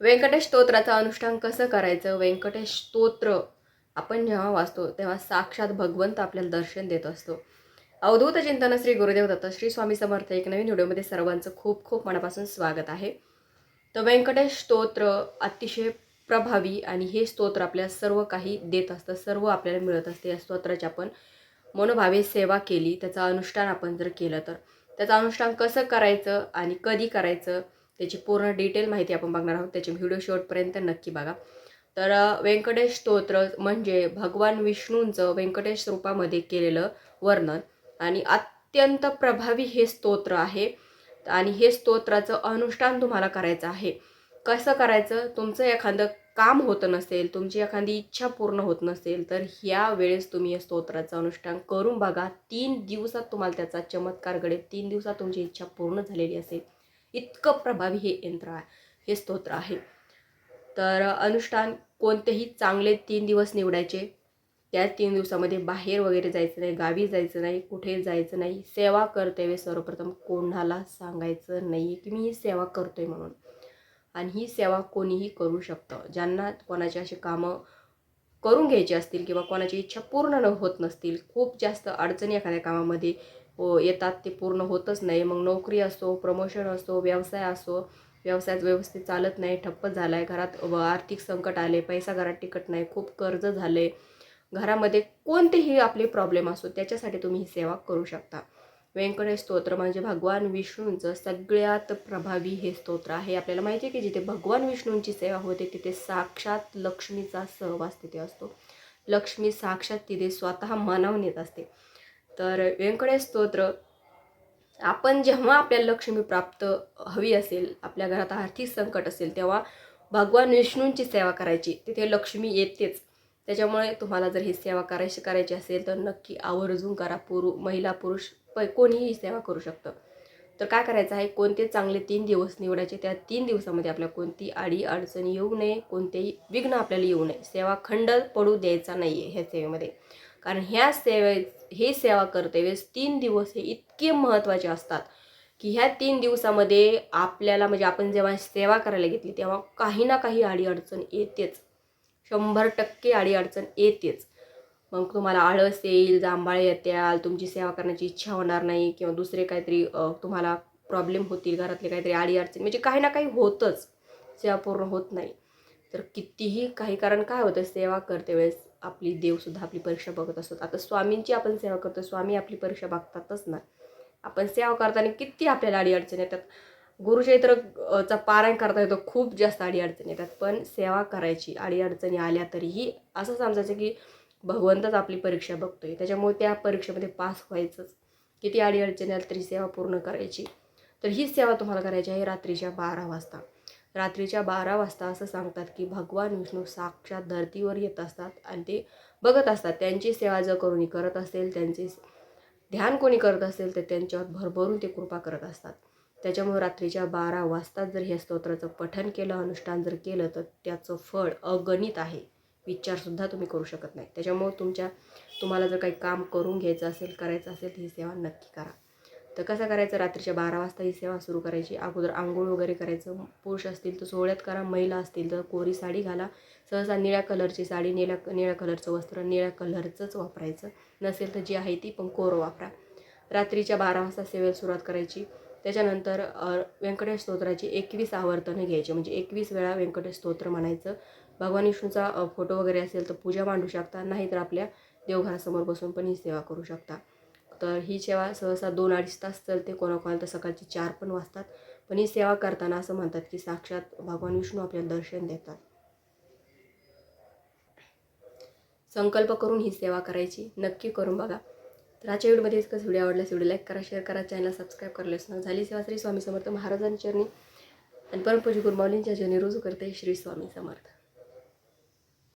व्यंकटेश स्तोत्राचं अनुष्ठान कसं करायचं? व्यंकटेश स्तोत्र. आपण जेव्हा वाचतो तेव्हा साक्षात भगवंत आपल्याला दर्शन देत असतो. अवधूत चिंतन श्री गुरुदेव दत्त श्री स्वामी समर्थ एक नवीन व्हिडिओमध्ये सर्वांचं खूप खूप मनापासून स्वागत आहे. तर व्यंकटेश स्तोत्र अतिशय प्रभावी आणि हे स्तोत्र आपल्याला सर्व काही देत असतं सर्व आपल्याला मिळत असते. या स्तोत्राची आपण मनोभावे सेवा केली त्याचं अनुष्ठान आपण जर केलं तर. त्याचं अनुष्ठान कसं करायचं आणि कधी करायचं? त्याची पूर्ण डिटेल माहिती आपण बघणार आहोत. त्याचे व्हिडिओ शेवटपर्यंत नक्की बघा. तर व्यंकटेश स्तोत्र म्हणजे भगवान विष्णूंचं व्यंकटेश रूपामध्ये केलेलं वर्णन. आणि अत्यंत प्रभावी हे स्तोत्र आहे. आणि हे स्तोत्राचं अनुष्ठान तुम्हाला करायचं आहे. कसं करायचं? तुमचं एखादं काम होत नसेल तुमची एखादी इच्छा पूर्ण होत नसेल तर ह्या वेळेस तुम्ही या स्तोत्राचं अनुष्ठान करून बघा. तीन दिवसात तुम्हाला त्याचा चमत्कार घडेल. तीन दिवसात तुमची इच्छा पूर्ण झालेली असेल. इतकं प्रभावी हे यंत्र आहे हे स्तोत्र आहे. तर अनुष्ठान कोणतेही चांगले तीन दिवस निवडायचे त्या तीन दिवसामध्ये बाहेर वगैरे जायचं नाही गावी जायचं नाही कुठे जायचं नाही सेवा करते सर्वप्रथम कोणाला सांगायचं नाही की मी ही सेवा करतोय म्हणून. आणि ही सेवा कोणीही करू शकतं. ज्यांना कोणाची अशी कामं करून घ्यायची असतील किंवा कोणाची इच्छा पूर्ण न होत नसतील खूप जास्त अडचणी एखाद्या कामामध्ये हो येतात ते पूर्ण होतच नाही. मग नोकरी असो प्रमोशन असो व्यवसाय असो व्यवसायात व्यवस्थित चालत नाही ठप्प झाला आहे घरात व आर्थिक संकट आले पैसा घरात टिकत नाही खूप कर्ज झाले. घरामध्ये कोणतेही आपले प्रॉब्लेम असो त्याच्यासाठी तुम्ही ही सेवा करू शकता. व्यंकटेश स्तोत्र म्हणजे भगवान विष्णूंचं सगळ्यात प्रभावी हे स्तोत्र आहे. आपल्याला माहिती आहे की जिथे भगवान विष्णूंची सेवा होते तिथे साक्षात लक्ष्मीचा सहवास तिथे असतो. लक्ष्मी साक्षात तिथे स्वतः मनावून येत असते. तर व्यंकटेश स्तोत्र आपण जेव्हा आपल्याला लक्ष्मी प्राप्त हवी असेल आपल्या घरात आर्थिक संकट असेल तेव्हा भगवान विष्णूंची सेवा करायची. तिथे लक्ष्मी येतेच. त्याच्यामुळे तुम्हाला जर ही सेवा करायची करायची असेल तर नक्की आवर्जून करा. पुरु महिला पुरुष प कोणीही ही सेवा करू शकतं. तर काय करायचं आहे? कोणते चांगले तीन दिवस निवडायचे? त्या तीन दिवसामध्ये आपल्या कोणती आडी अडचण येऊ नये. कोणतेही विघ्न आपल्याला येऊ नये. सेवा खंड पडू द्यायचा नाही आहे ह्या सेवेमध्ये. कारण ह्या सेवे हे सेवा करतेवेळेस तीन दिवस हे इतके महत्त्वाचे असतात की ह्या तीन दिवसामध्ये आपल्याला म्हणजे आपण जेव्हा सेवा करायला घेतली तेव्हा काही ना काही अडीअडचण येतेच. शंभर टक्के अडीअडचण येतेच. मग तुम्हाला आळस येईल जांभाळे येत्याल तुमची सेवा करण्याची इच्छा होणार नाही किंवा दुसरे काहीतरी तुम्हाला प्रॉब्लेम होतील घरातले काहीतरी अडीअडचण म्हणजे काही ना काही होतंच. सेवा पूर्ण होत नाही. तर कितीही काही कारण काय होतं सेवा करते वेळेस आपली देवसुद्धा आपली परीक्षा बघत असतात आता स्वामींची आपण सेवा करतो स्वामी आपली परीक्षा बघतातच ना. आपण सेवा करताना किती आपल्याला अडीअडचणी येतात. गुरुचैत्र चा पारायण करता येतो खूप जास्त अडीअडचणी येतात. पण सेवा करायची अडीअडचणी आल्या तरीही असं समजायचं की भगवंतच आपली परीक्षा बघतोय. त्याच्यामुळे त्या परीक्षेमध्ये पास व्हायचंच. किती अडीअडचणी आल्या तरी सेवा पूर्ण करायची. तर ही सेवा तुम्हाला करायची आहे रात्रीच्या बारा वाजता. रात्रीच्या बारा वाजता असं सांगतात की भगवान विष्णू साक्षात धर्तीवर येत असतात आणि ते बघत असतात. त्यांची सेवा जर कोणी करत असेल त्यांचे ध्यान कोणी करत असेल तर त्यांच्यावर भरभरून ते कृपा करत असतात. त्याच्यामुळे रात्रीच्या बारा वाजता जर ह्या स्तोत्राचं पठन केलं अनुष्ठान जर केलं तर त्याचं फळ अगणित आहे. विचारसुद्धा तुम्ही करू शकत नाही. त्याच्यामुळे तुमच्या तुम्हाला जर काही काम करून घ्यायचं असेल करायचं असेल तर ही सेवा नक्की करा. तर कसं करायचं? रात्रीच्या बारा वाजता ही सेवा सुरू करायची. अगोदर आंघोळ वगैरे करायचं. पुरुष असतील तर सोहळ्यात करा. महिला असतील तर कोरी साडी घाला. सहसा निळ्या कलरची साडी निळ्या निळ्या कलरचं वस्त्र निळ्या कलरचंच वापरायचं. नसेल तर जी आहे ती पण कोरं वापरा. रात्रीच्या बारा वाजता सेवेला सुरुवात करायची. त्याच्यानंतर व्यंकटेश स्तोत्राची एकवीस आवर्तनं घ्यायची. म्हणजे एकवीस वेळा व्यंकटेश स्तोत्र म्हणायचं. भगवान विष्णूचा फोटो वगैरे असेल तर पूजा मांडू शकता. नाहीतर आपल्या देवघरासमोर बसून पण ही सेवा करू शकता. तर ही सेवा सहसा दोन अडीच तास चालते. कोणाकोणाला तर सकाळची चार पण वाजतात. पण ही सेवा करताना असं म्हणतात की साक्षात भगवान विष्णू आपल्याला दर्शन देतात. संकल्प करून ही सेवा करायची. नक्की करून बघा. तर आजच्या व्हिडिओमध्ये इतकंच. व्हिडिओ आवडल्यास व्हिडिओ लाईक करा शेअर करा चॅनल सबस्क्राईब करायलाच ना झाली सेवा श्री स्वामी समर्थ महाराजांच्या चरणी. आणि परमपूजी गुरुमाऊलींच्या चरणी रोज करते श्री स्वामी समर्थ.